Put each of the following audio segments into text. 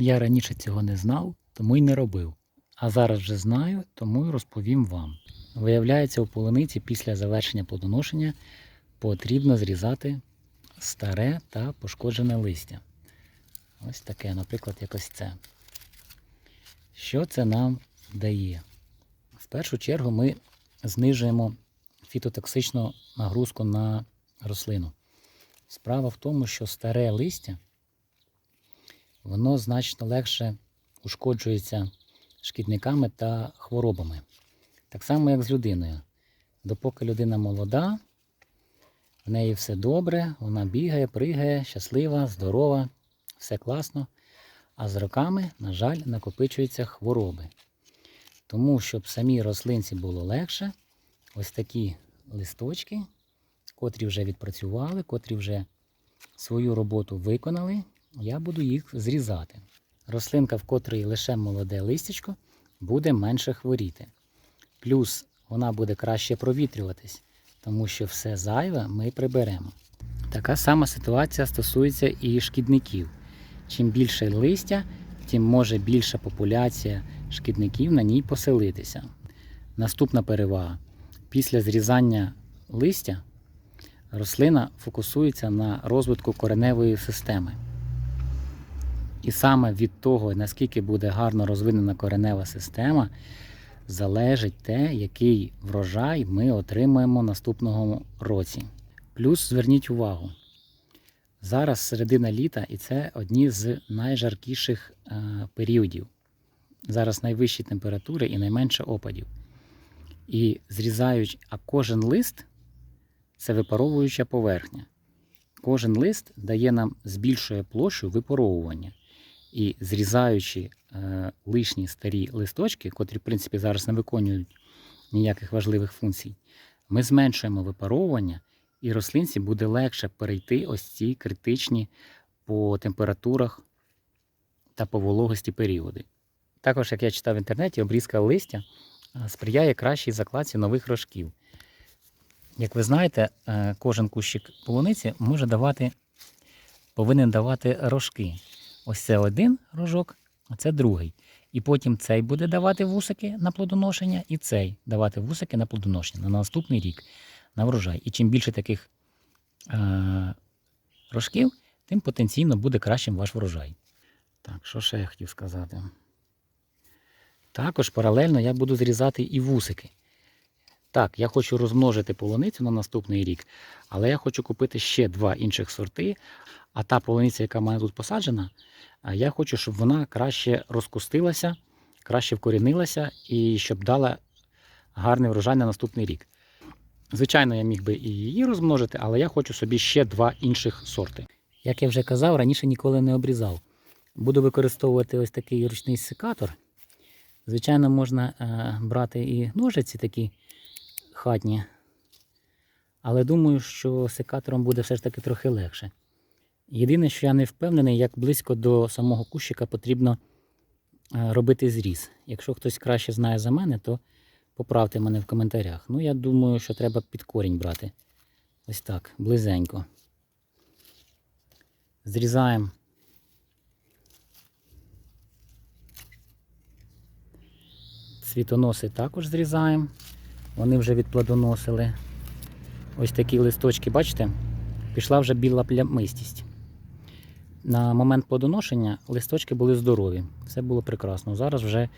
Я раніше цього не знав, тому й не робив. А зараз вже знаю, тому й розповім вам. Виявляється, у полуниці після завершення плодоношення потрібно зрізати старе та пошкоджене листя. Ось таке, наприклад, якось це. Що це нам дає? В першу чергу ми знижуємо фітотоксичну нагрузку на рослину. Справа в тому, що старе листя воно значно легше ушкоджується шкідниками та хворобами. Так само, як з людиною. Допоки людина молода, в неї все добре, вона бігає, пригає, щаслива, здорова, все класно. А з роками, на жаль, накопичуються хвороби. Тому, щоб самій рослинці було легше, ось такі листочки, котрі вже відпрацювали, котрі вже свою роботу виконали, я буду їх зрізати. Рослинка, в котрій лише молоде листячко, буде менше хворіти. Плюс вона буде краще провітрюватись, тому що все зайве ми приберемо. Така сама ситуація стосується і шкідників. Чим більше листя, тим може більша популяція шкідників на ній поселитися. Наступна перевага. Після зрізання листя рослина фокусується на розвитку кореневої системи. І саме від того, наскільки буде гарно розвинена коренева система, залежить те, який врожай ми отримаємо наступного році. Плюс зверніть увагу, зараз середина літа і це одні з найжаркіших е, періодів. Зараз найвищі температури і найменше опадів. І зрізають, а кожен лист це випаровуюча поверхня. Кожен лист дає нам збільшує площу випаровування. І зрізаючи е, лишні старі листочки, котрі, в принципі, зараз не виконують ніяких важливих функцій, ми зменшуємо випаровування, і рослинці буде легше перейти ось ці критичні по температурах та по вологості періоди. Також, як я читав в інтернеті, обрізка листя е, сприяє кращій закладці нових рожків. Як ви знаєте, е, кожен кущик полуниці може давати, повинен давати рожки. Ось це один рожок, а це другий. І потім цей буде давати вусики на плодоношення, і цей давати вусики на плодоношення на наступний рік на врожай. І чим більше таких е- рожків, тим потенційно буде кращим ваш врожай. Так, що ще я хотів сказати? Також паралельно я буду зрізати і вусики. Так, я хочу розмножити полуницю на наступний рік, але я хочу купити ще два інших сорти. А та полуниця, яка в мене тут посаджена, я хочу, щоб вона краще розкустилася, краще вкорінилася і щоб дала гарний врожай на наступний рік. Звичайно, я міг би і її розмножити, але я хочу собі ще два інших сорти. Як я вже казав, раніше ніколи не обрізав. Буду використовувати ось такий ручний секатор. Звичайно, можна е, брати і ножиці такі хатні. Але думаю, що секатором буде все ж таки трохи легше. Єдине, що я не впевнений, як близько до самого кущика потрібно е, робити зріз. Якщо хтось краще знає за мене, то поправте мене в коментарях. Ну, я думаю, що треба під корінь брати. Ось так, близенько. Зрізаємо. Цвітоноси також зрізаємо. Вони вже відплодоносили. Ось такі листочки, бачите, пішла вже біла плямистість. На момент плодоношення листочки були здорові, все було прекрасно. Зараз вже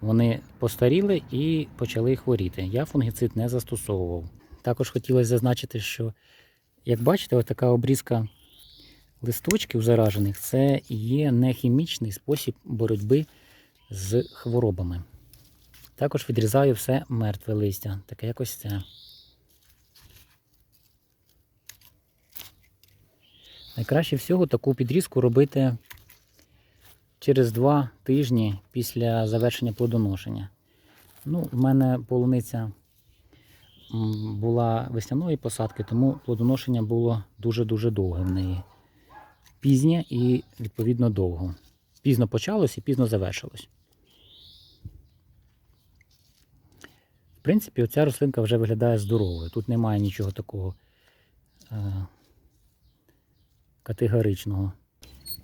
вони постаріли і почали хворіти. Я фунгіцид не застосовував. Також хотілося зазначити, що, як бачите, така обрізка листочків заражених це є не хімічний спосіб боротьби з хворобами. Також відрізаю все мертве листя, таке якось це. Найкраще всього таку підрізку робити через 2 тижні після завершення плодоношення. Ну, в мене полуниця була весняної посадки, тому плодоношення було дуже-дуже довге в неї. Пізнє і, відповідно, довго. Пізно почалось і пізно завершилось. В принципі, оця рослинка вже виглядає здоровою. Тут немає нічого такого е, категоричного.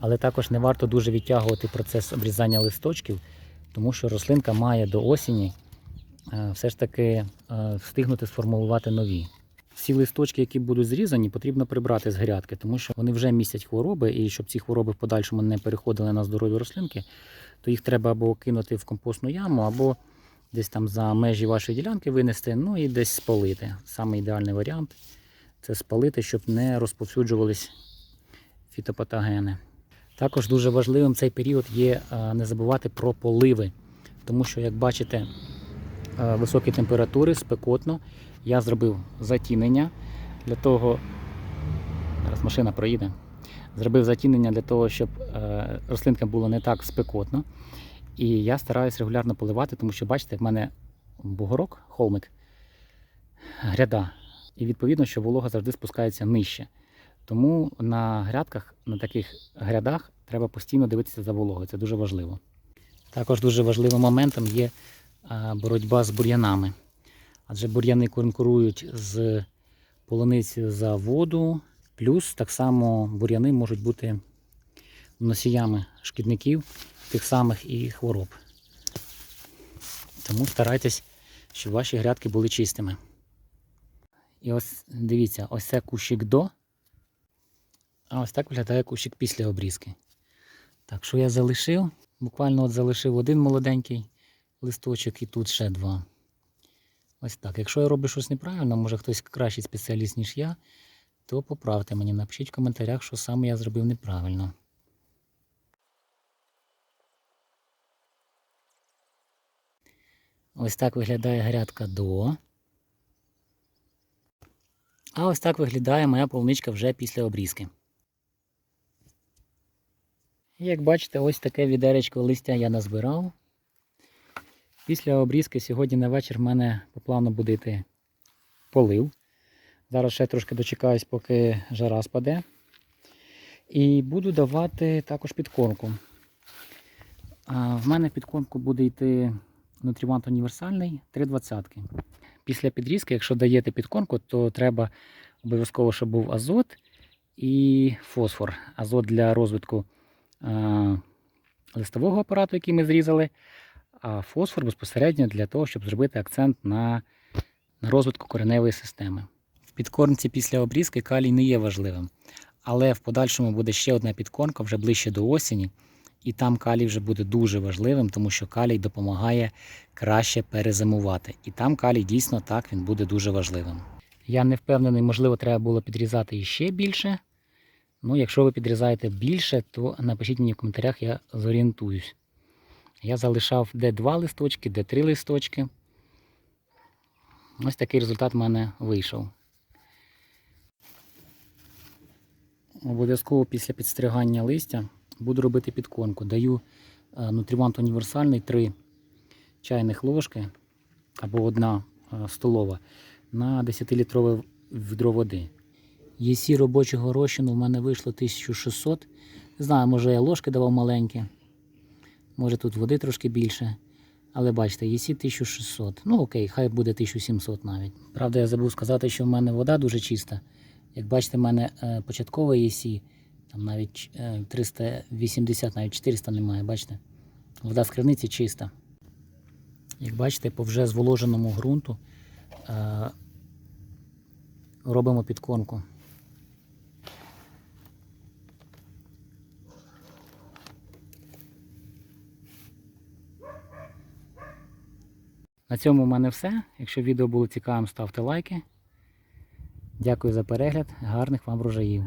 Але також не варто дуже відтягувати процес обрізання листочків, тому що рослинка має до осені е, все ж таки е, встигнути сформувати нові. Всі листочки, які будуть зрізані, потрібно прибрати з грядки, тому що вони вже містять хвороби, і щоб ці хвороби в подальшому не переходили на здорові рослинки, то їх треба або кинути в компостну яму, або десь там за межі вашої ділянки винести, ну і десь спалити. Саме ідеальний варіант це спалити, щоб не розповсюджувались фітопатогени. Також дуже важливим цей період є е, не забувати про поливи, тому що, як бачите, е, високі температури, спекотно. Я зробив затінення для того, зараз машина проїде. Зробив затінення для того, щоб е, рослинкам було не так спекотно. І я стараюсь регулярно поливати, тому що, бачите, в мене бугорок, холмик, гряда. І відповідно, що волога завжди спускається нижче. Тому на грядках, на таких грядах, треба постійно дивитися за вологою. Це дуже важливо. Також дуже важливим моментом є боротьба з бур'янами. Адже бур'яни конкурують з полуницею за воду, плюс так само бур'яни можуть бути носіями шкідників тих самих і хвороб. Тому старайтесь, щоб ваші грядки були чистими. І ось дивіться, ось це кущик до. А ось так виглядає кущик після обрізки. Так, що я залишив? Буквально от залишив один молоденький листочок і тут ще два. Ось так. Якщо я роблю щось неправильно, може хтось кращий спеціаліст, ніж я, то поправте мені, напишіть в коментарях, що саме я зробив неправильно. Ось так виглядає грядка до. А ось так виглядає моя полуничка вже після обрізки. Як бачите, ось таке відеречко листя я назбирав. Після обрізки сьогодні на вечір в мене по плану буде йти полив. Зараз ще трошки дочекаюсь, поки жара спаде. І буду давати також підкормку. В мене в підкормку буде йти нутрівант універсальний 3,20. Після підрізки, якщо даєте підкормку, то треба обов'язково, щоб був азот і фосфор. Азот для розвитку листового апарату, який ми зрізали, а фосфор безпосередньо для того, щоб зробити акцент на, розвитку кореневої системи. В підкормці після обрізки калій не є важливим, але в подальшому буде ще одна підкормка вже ближче до осені. І там калій вже буде дуже важливим, тому що калій допомагає краще перезимувати. І там калій дійсно так він буде дуже важливим. Я не впевнений, можливо, треба було підрізати іще більше. Ну, якщо ви підрізаєте більше, то напишіть мені в коментарях, я зорієнтуюсь. Я залишав де два листочки, де три листочки. Ось такий результат в мене вийшов. Обов'язково після підстригання листя буду робити підкормку. Даю е, нутрівант універсальний 3 чайних ложки або одна е, столова на 10-літрове відро води. ЄСі робочого розчину в мене вийшло 1600. Не знаю, може я ложки давав маленькі. Може тут води трошки більше. Але бачите, ЄСі 1600. Ну окей, хай буде 1700 навіть. Правда, я забув сказати, що в мене вода дуже чиста. Як бачите, в мене е, початкове ЄСі, там навіть е, 380, навіть 400 немає, бачите? Вода з криниці чиста. Як бачите, по вже зволоженому ґрунту е, робимо підкормку. На цьому в мене все. Якщо відео було цікавим, ставте лайки. Дякую за перегляд. Гарних вам врожаїв.